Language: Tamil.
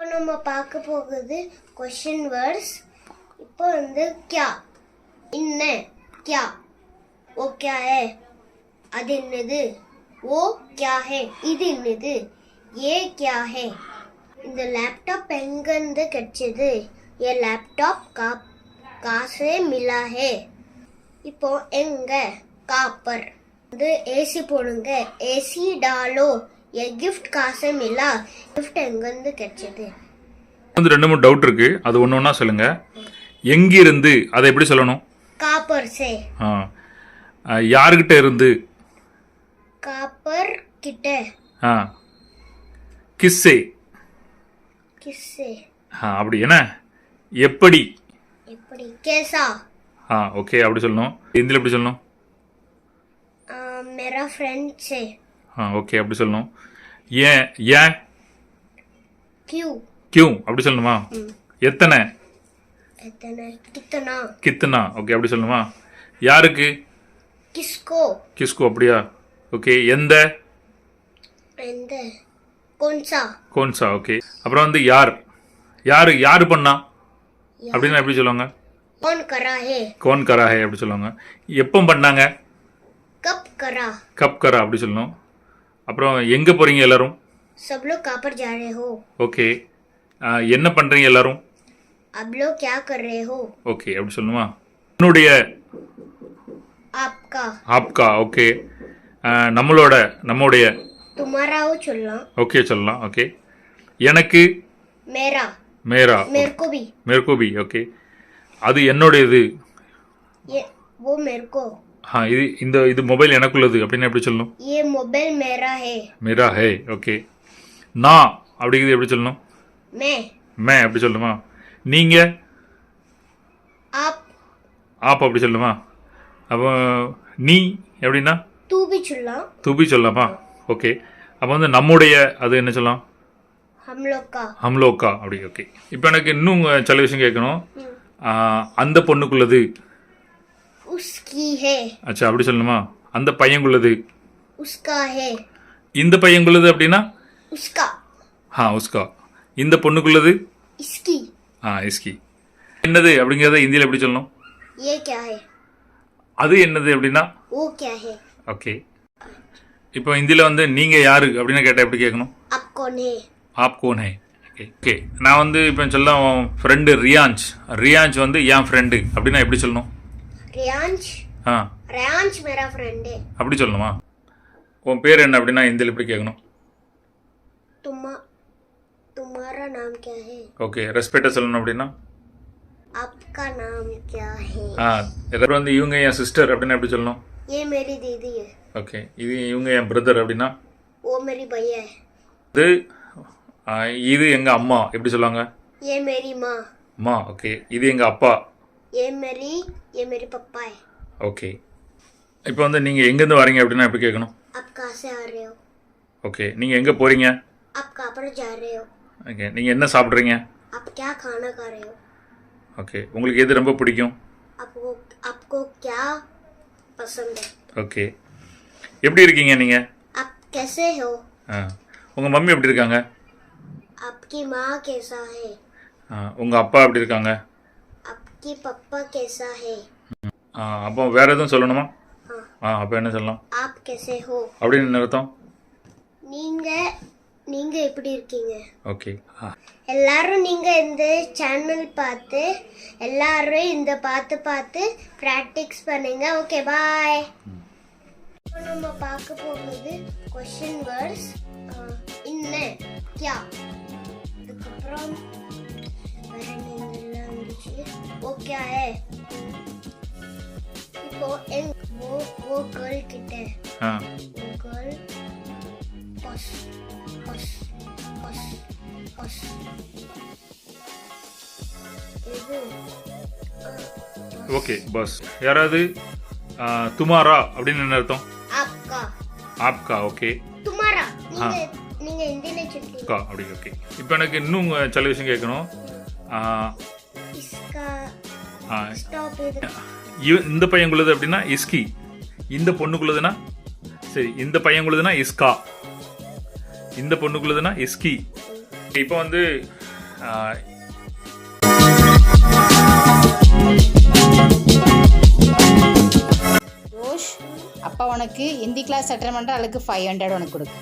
இப்போ நம்ம பார்க்க போகுது கொஷின் வேர்ட்ஸ் இப்போ வந்து கியா. என்ன? கியா. ஓ கியா ஹே அது என்னது? ஓ கியா ஹே. இது என்னது? ஏ கியா ஹே. இந்த லேப்டாப் எங்கேருந்து கிடைச்சது? ஏ லேப்டாப் கா காசே மிலா ஹே. இப்போ எங்க? காப்பர். வந்து ஏசி போடுங்க. ஏசி டாலோ. ஏ கிஃப்ட் காசே மிலா கிஃப்ட் எங்கேருந்து கிடைச்சது வந்து ரெண்டு மூணு டவுட் இருக்கு அது ஒன்று ஒன்றா சொல்லுங்க எங்கிருந்து அதை எப்படி சொல்லணும் காப்பர் சே ஆ ஆ, யாருக்கிட்ட இருந்து காப்பர் கிட்ட ஆ கிஸ்ஸே கிஸ்ஸே ஆ அப்படி என்ன எப்படி எப்படி கேசா ஆ ஓகே அப்படி சொல்லணும் ஹிந்தியில் எப்படி சொல்லணும் ஆ, मेरा फ्रेंड से ஆ ஓகே அப்படி சொல்லணும். ஏன் ஏன்? கியூ கியூ அப்படி சொல்லணுமா? எத்தனை? கித்தனா. ஓகே அப்படி சொல்லணுமா? யாருக்கு? கிஸ்கோ. கிஸ்கோ அப்படியா? ஓகே எந்த? எந்த? கோன்சா. கோன்சா ஓகே அப்புறம் வந்து யார்? யார் யார் பண்ணா? அப்படின்னு எப்படி சொல்லுவாங்க? கோன் கராஹே. கோன் கராஹே அப்படி சொல்லுவாங்க. எப்போ பண்ணாங்க? கப் கரா. கப் கரா அப்படி சொல்லணும். அப்புறம் எங்கே போகிறீங்க எல்லாரும் सब लोग कहाँ पर जा रहे हो ஓகே என்ன பண்ணுறீங்க எல்லாரும் अब लोग क्या कर रहे हो ஓகே அப்படி சொல்லணுமா என்னுடைய आपका ஆப்கா ஓகே நம்மளோட நம்முடைய तुम्हारा हो चुनना ஓகே சொல்லலாம் ஓகே எனக்கு मेरा மேரா मेरे को भी மேற்கோபி ஓகே அது என்னுடையது ये वो मेरे को ஆ இது இந்த இது மொபைல் எனக்குள்ளது அப்படின்னு எப்படி சொல்லணும் ये मोबाइल मेरा है மேரா ஹே ஓகே நான் அப்படிங்கிறது எப்படி சொல்லணும் मैं மே அப்படி சொல்லணுமா நீங்கள் आप ஆப் அப்படி சொல்லணுமா அப்போ நீ எப்படின்னா तू भी चुनना துபி சொல்லலாமா ஓகே அப்போ வந்து நம்முடைய அது என்ன சொல்லலாம் हम लोग का ஹம்லோக்கா அப்படி ஓகே இப்போ எனக்கு இன்னும் சில விஷயம் கேட்கணும் ஆ, அந்த பொண்ணுக்குள்ளது उसकी है அச்சா அப்படி சொல்லணுமா அந்த பையங்குள்ளது उसका है இந்த பையங்குள்ளது அப்படின்னா उसका ஆ உஸ்கா இந்த பொண்ணுக்குள்ளது इसकी ஆ இஸ்கி என்னது அப்படிங்கிறத இந்தியில் எப்படி சொல்லணும் ये क्या है அது என்னது அப்படின்னா वो क्या है ஓகே இப்போ ஹிந்தியில் வந்து நீங்கள் யாரு அப்படின்னு கேட்டால் எப்படி கேட்கணும் आप कौन है app cone hey okay okay நான் வந்து இப்போ சொல்ல ஃப்ரெண்டு ரியான்ச் ரியான்ச் வந்து என் ஃப்ரெண்டு அப்படின்னா எப்படி சொல்லணும் रियांश ஆ रियांश मेरा फ्रेंड है அப்படி சொல்லணுமா உன் பேர் என்ன அப்படின்னா ஹிந்தியில் எப்படி கேட்கணும் तुम तुम्हारा नाम क्या है ஓகே ரெஸ்பெக்டாக சொல்லணும் அப்படின்னா आपका नाम क्या है ஆ எதாவது வந்து இவங்க என் சிஸ்டர் அப்படின்னா எப்படி சொல்லணும் ये मेरी दीदी है ஓகே இது இவங்க என் பிரதர் அப்படின்னா वो मेरी भैया है இது ஆ, இது எங்கள் அம்மா எப்படி சொல்லுவாங்க ये मेरी माँ அம்மா ஓகே இது எங்கள் அப்பா ये मेरी ये मेरे पापा है ஓகே இப்போ வந்து நீங்கள் எங்கேருந்து வரீங்க அப்படின்னா எப்படி கேட்கணும் आप कहाँ से आ रहे हो ஓகே நீங்கள் எங்கே போகிறீங்க आप कहाँ पर जा रहे हो ஓகே நீங்கள் என்ன சாப்பிட்றீங்க आप क्या खाना खा रहे हो ஓகே உங்களுக்கு எது ரொம்ப பிடிக்கும் आपको आपको क्या पसंद है ஓகே எப்படி இருக்கீங்க நீங்கள் आप कैसे हो ஆ உங்கள் மம்மி எப்படி இருக்காங்க आपकी माँ कैसा है ஆ உங்கள் அப்பா எப்படி இருக்காங்க आपकी पापा कैसा है ஆ அப்போ வேறு எதுவும் சொல்லணுமா हाँ ஆ அப்போ என்ன சொல்லலாம் आप कैसे हो அப்படின்னு என்ன அர்த்தம் நீங்க நீங்க எப்படி இருக்கீங்க ஓகே ஆ எல்லாரும் நீங்க இந்த சேனல் பார்த்து எல்லாரும் இந்த பார்த்து பார்த்து ப்ராக்டிஸ் பண்ணுங்க ஓகே பாய் இப்போ நம்ம பார்க்க போகுது கொஷின் வேர்ட்ஸ் இன்ன கியா அதுக்கப்புறம் ஓ கியா ஹே இப்போ எங் ஓ ஓ கேர்ள் கிட்ட ஆ वो गर्ल बस बस बस बस இது ஓகே பஸ் யாராவது ஆ, துமாரா அப்படின்னு என்ன அர்த்தம் आपका ஆப்கா ஓகே तुम्हारा நீங்க நீங்க ஹிந்தில சொல்றீங்க அக்கா அப்படி ஓகே இப்போ எனக்கு இன்னும் சில விஷயம் கேட்கணும் ஆ, इसका ஆ, ஸ்டாப் இது இவ- இந்த பையங்குள்ளது அப்படின்னா இஸ்கி. இந்த பொண்ணுக்குள்ளதுன்னா சரி இந்த பையங்குள்ளதுன்னா இஸ்கா. இந்த பொண்ணுக்குள்ளதுன்னா இஸ்கி. இப்போ வந்து ரோஷ் அப்பா உனக்கு ஹிந்தி கிளாஸ் அட்டன் பண்ணுற ஆளுக்கு ஃபைவ் ஹண்ட்ரட் உனக்கு கொடுக்கு